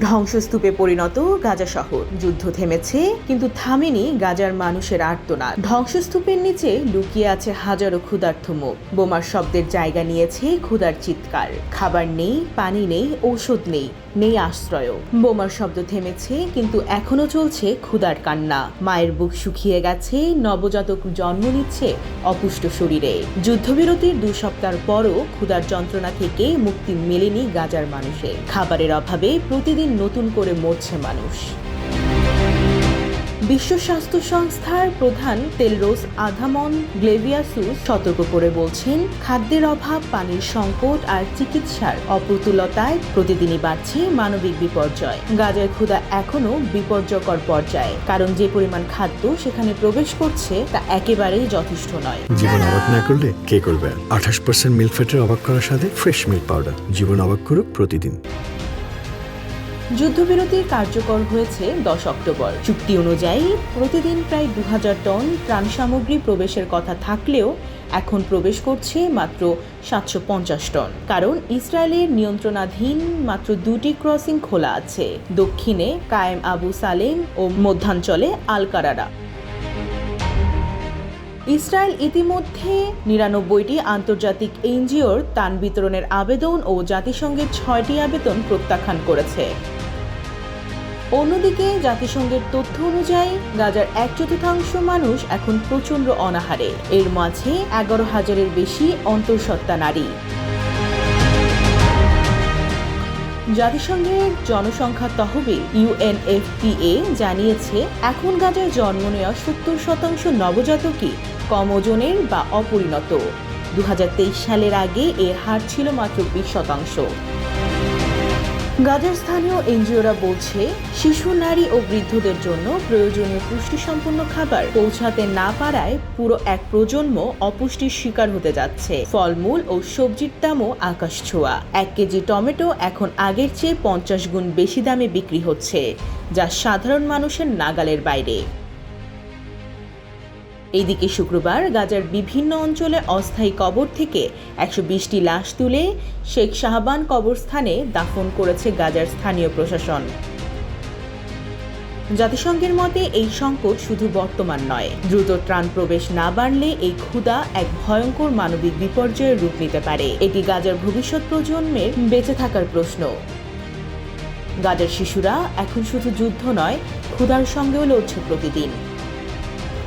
ধ্বংসস্তূপে পরিণত গাজা শহর। যুদ্ধ থেমেছে, কিন্তু থামেনি গাজার মানুষের আর্তনাদ। ধ্বংসস্তূপের নিচে লুকিয়ে আছে হাজারো ক্ষুধার্থ মুখ। বোমার শব্দের জায়গা নিয়েছে ক্ষুধার চিৎকার। খাবার নেই, পানি নেই, ঔষধ নেই নেই আশ্রয় বোমার শব্দ থেমেছে, কিন্তু এখনও চলছে ক্ষুধার কান্না। মায়ের বুক শুকিয়ে গেছে, নবজাতক জন্ম নিচ্ছে অপুষ্ট শরীরে। যুদ্ধবিরতির দু সপ্তাহ পরও ক্ষুধার যন্ত্রণা থেকে মুক্তি মেলেনি গাজার মানুষের। খাবারের অভাবে প্রতিদিন নতুন করে মরছে মানুষ। বিশ্ব স্বাস্থ্য সংস্থার প্রধান তেলরোস আধামন গ্লেভিয়াসুস সতর্ক করে বলছেন, খাদ্যের অভাব, পানির সংকট আর চিকিৎসার অপ্রতুলতায় প্রতিদিনই বাড়ছে মানবিক বিপর্যয়। গাজার ক্ষুধা এখনও বিপর্যকর পর্যায়ে। কারণ যে পরিমাণ খাদ্য সেখানে প্রবেশ করছে তা একেবারেই যথেষ্ট নয়। জীবন অবাক না করলে কে করবে? আঠাশ পার্সেন্ট মিল্ক ফ্যাটের অবাক করার সাথে ফ্রেশ মিল্ক পাউডার জীবন অবাক করুক প্রতিদিন। যুদ্ধবিরতি কার্যকর হয়েছে দশ অক্টোবর। চুক্তি অনুযায়ী প্রতিদিন প্রায় দু হাজার টন ত্রাণ সামগ্রী প্রবেশের কথা থাকলেও এখন প্রবেশ করছে মাত্র সাতশো পঞ্চাশ টন। কারণ ইসরায়েলের নিয়ন্ত্রণাধীন মাত্র দুটি ক্রসিং খোলা আছে। দক্ষিণে কায়েম আবু সালেম ও মধ্যাঞ্চলে আলকারারা। ইসরায়েল ইতিমধ্যে নিরানব্বইটি আন্তর্জাতিক এনজিওর ত্রাণ বিতরণের আবেদন ও জাতিসংঘের ছয়টি আবেদন প্রত্যাখ্যান করেছে। অন্যদিকে, জাতিসংঘের তথ্য অনুযায়ী, গাজার এক চতুর্থাংশ মানুষ এখন প্রচণ্ড অনাহারে। এর মাঝে এগারো হাজারের বেশি অন্তঃসত্ত্বা নারী। জাতিসংঘের জনসংখ্যা তহবিল ইউএনএফপিএ জানিয়েছে, এখন গাজায় জন্ম নেওয়া সত্তর শতাংশ নবজাতকই কম ওজনের বা অপরিণত। দু হাজার তেইশ সালের আগে এর হার ছিল মাত্র বিশ শতাংশ। গাজার স্থানীয় এনজিওরা বলছে, শিশু, নারী ও বৃদ্ধদের জন্য প্রয়োজনীয় পুষ্টিসম্পন্ন খাবার পৌঁছাতে না পারায় পুরো এক প্রজন্ম অপুষ্টির শিকার হতে যাচ্ছে। ফলমূল ও সবজির দামও আকাশ ছোঁয়া। এক কেজি টমেটো এখন আগের চেয়ে পঞ্চাশ গুণ বেশি দামে বিক্রি হচ্ছে, যা সাধারণ মানুষের নাগালের বাইরে। এইদিকে শুক্রবার গাজার বিভিন্ন অঞ্চলে অস্থায়ী কবর থেকে একশো বিশটি লাশ তুলে শেখ শাহবান কবরস্থানে দাফন করেছে গাজার স্থানীয় প্রশাসন। জাতিসংঘের মতে এই সংকট শুধু বর্তমান নয়, দ্রুত ত্রাণ প্রবেশ না বাড়লে এই ক্ষুধা এক ভয়ঙ্কর মানবিক বিপর্যয়ের রূপ নিতে পারে। এটি গাজার ভবিষ্যৎ প্রজন্মের বেঁচে থাকার প্রশ্ন। গাজার শিশুরা এখন শুধু যুদ্ধ নয়, ক্ষুধার সঙ্গেও লড়ছে প্রতিদিন।